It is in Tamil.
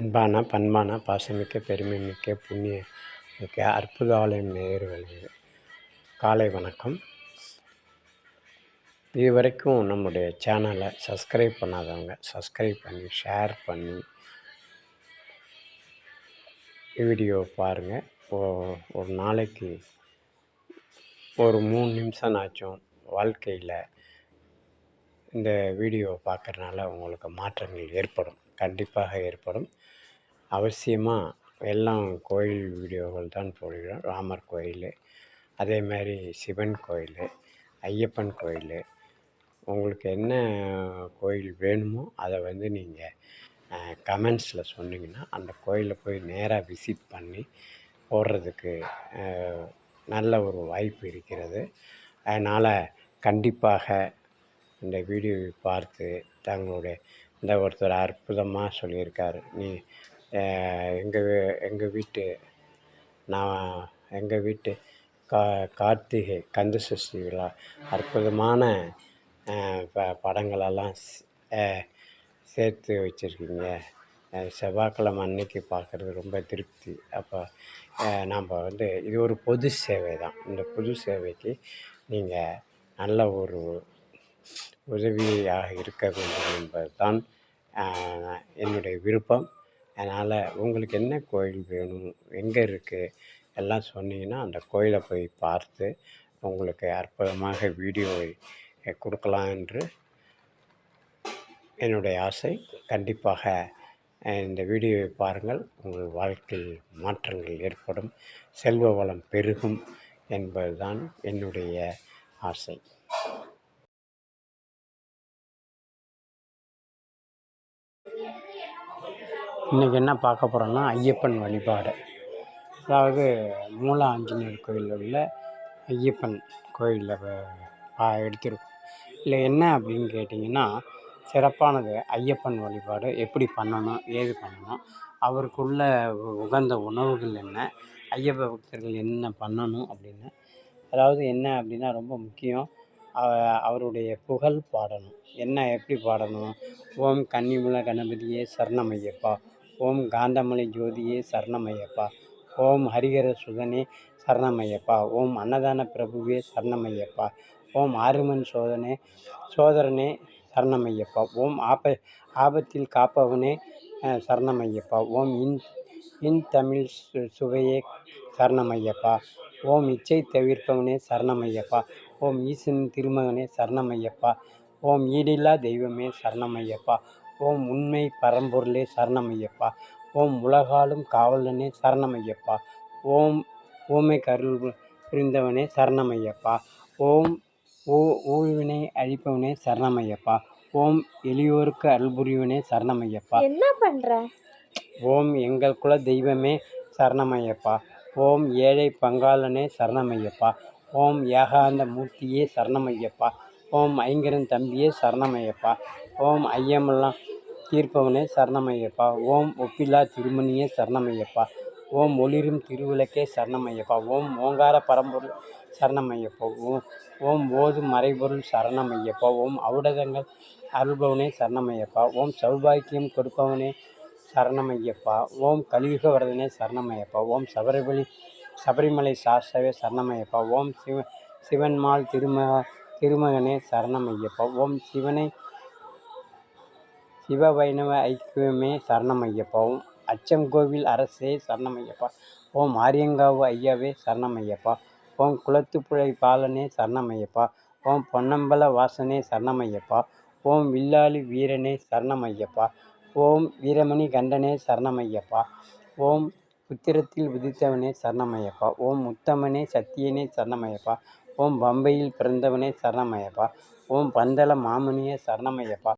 அன்பான பண்பான பாசமிக்க பெருமைமிக்க புண்ணிய மிக்க அற்புத ஆலயம் நேயர்களே காலை வணக்கம். இதுவரைக்கும் நம்முடைய சேனலை சப்ஸ்கிரைப் பண்ணாதவங்க சப்ஸ்கிரைப் பண்ணி ஷேர் பண்ணி வீடியோ பாருங்கள் ஒரு நாளைக்கு ஒரு மூணு நிமிஷம் ஆச்சும் வாழ்க்கையில் இந்த வீடியோ பார்க்குறனால உங்களுக்கு மாற்றங்கள் ஏற்படும். கண்டிப்பாக ஏற்படும். அவசியமாக எல்லாம் கோயில் வீடியோகள் தான் போடுகிறோம். ராமர் கோயில் அதே மாதிரி சிவன் கோயில் ஐயப்பன் கோயில். உங்களுக்கு என்ன கோயில் வேணுமோ அதை வந்து நீங்கள் கமெண்ட்ஸில் சொன்னீங்கன்னா அந்த கோயிலில் போய் நேராக விசிட் பண்ணி போடுறதுக்கு நல்ல ஒரு வாய்ப்பு இருக்கிறது. அதனால் கண்டிப்பாக இந்த வீடியோவை பார்த்து தங்களுடைய இந்த ஒருத்தர் அற்புதமாக சொல்லியிருக்காரு. நீ எங்கள் எங்கள் வீட்டு நான் எங்கள் வீட்டு கா கார்த்திகை கந்த சஷ்டி விழா அற்புதமான ப படங்களெல்லாம் சேர்த்து வச்சுருக்கீங்க. செவ்வாய்க்கிழமை அன்னைக்கு பார்க்குறது ரொம்ப திருப்தி. அப்போ நாம் வந்து இது ஒரு பொது சேவை தான் இந்த பொது சேவைக்கு நீங்கள் நல்ல ஒரு உதவியாக இருக்க வேண்டும் என்பது தான் என்னுடைய விருப்பம். அதனால் உங்களுக்கு என்ன கோயில் வேணும் எங்கே இருக்குது எல்லாம் சொன்னீங்கன்னா அந்த கோயிலை போய் பார்த்து உங்களுக்கு அற்புதமாக வீடியோவை கொடுக்கலாம் என்று என்னுடைய ஆசை. கண்டிப்பாக இந்த வீடியோவை பாருங்கள். உங்கள் வாழ்க்கையில் மாற்றங்கள் ஏற்படும். செல்வ வளம் பெருகும் என்பதுதான் என்னுடைய ஆசை. இன்றைக்கி என்ன பார்க்க போகிறோன்னா ஐயப்பன் வழிபாடு. அதாவது மூல ஆஞ்சநேயர் கோயிலில் உள்ள ஐயப்பன் கோயிலில் எடுத்திருக்கோம். இல்லை என்ன அப்படின்னு கேட்டிங்கன்னா சிறப்பானது ஐயப்பன் வழிபாடு எப்படி பண்ணணும் ஏது பண்ணணும் அவருக்குள்ள உகந்த உணவுகள் என்ன ஐயப்ப பக்தர்கள் என்ன பண்ணணும் அப்படின்னு. அதாவது என்ன அப்படின்னா ரொம்ப முக்கியம். அவருடைய புகழ் பாடணும். என்ன எப்படி பாடணும்? ஓம் கன்னிமுல கணபதியே சரணமையப்பா. ஓம் காந்தமலை ஜோதியே சரணமையப்பா. ஓம் ஹரிஹர சுதனே சரணமையப்பா. ஓம் அன்னதான பிரபுவே சரணமையப்பா. ஓம் ஆறுமன் சோதனே சோதரனே சரணமையப்பா. ஓம் ஆப ஆபத்தில் காப்பவனே சரணமையப்பா. ஓம் இன் இன் தமிழ் சு சுவையே சரணமையப்பா. ஓம் இச்சை தவிர்ப்பவனே சரணமையப்பா. ஓம் ஈசனின் திருமகனே சரணமையப்பா. ஓம் ஈடில்லா தெய்வமே சரணமையப்பா. ஓம் உண்மை பரம்பொருளே சரணமையப்பா. ஓம் உலகாலும் காவலனே சரணமையப்பா. ஓம் ஓமை கருள் புரிந்தவனே சரணமையப்பா. ஓம் ஓ ஊழ்வினை அழிப்பவனே சரணமையப்பா. ஓம் எளியோருக்கு அருள் புரிவனே சரணமையப்பா. என்ன பண்ற? ஓம் எங்கள் குல தெய்வமே சரணமையப்பா. ஓம் ஏழை பங்காளனே சரணமையப்பா. ஓம் ஏகாந்த மூர்த்தியே சரணமையப்பா. ஓம் ஐங்கரன் தம்பியே சரணமையப்பா. ஓம் ஐயமெல்லாம் தீர்ப்பவனே சரணமையப்பா. ஓம் ஒப்பில்லா திருமணியே சரணமையப்பா. ஓம் ஒளிரும் திருவிளக்கே சரணமையப்பா. ஓம் ஓங்கார பரம்பொருள் சரணமையப்பா. ஓம் ஓம் ஓதும் மறைபொருள் சரணமையப்பா. ஓம் அவுடதங்கள் அருள்பவனே சரணமையப்பா. ஓம் சௌபாக்கியம் கொடுப்பவனே சரணமையப்பா. ஓம் கலியுக வரதனே சரணமையப்பா. ஓம் சபரிமலை சபரிமலை சாஸ்தவே சரணமையப்பா. ஓம் சிவ சிவன்மால் திரும திருமகனே சரணமையப்பா. ஓம் சிவனை சிவ வைணவ ஐக்கியமே சரணமையப்பா. ஓம் அச்சங்கோவில் அரசே சரணமையப்பா. ஓம் ஆரியங்காவு ஐயாவே சரணமையப்பா. ஓம் குளத்துப்புழை பாலனே சரணமையப்பா. ஓம் பொன்னம்பல வாசனே சரணமையப்பா. ஓம் வில்லாளி வீரனே சரணமையப்பா. ஓம் வீரமணி கண்டனே சரணமையப்பா. ஓம் புத்திரத்தில் உதித்தவனே சரணமையப்பா. ஓம் முத்தமனே சத்தியனே சரணமையப்பா. ஓம் பம்பையில் பிறந்தவனே சரணமையப்பா. ஓம் பந்தள மாமணியே சரணமையப்பா.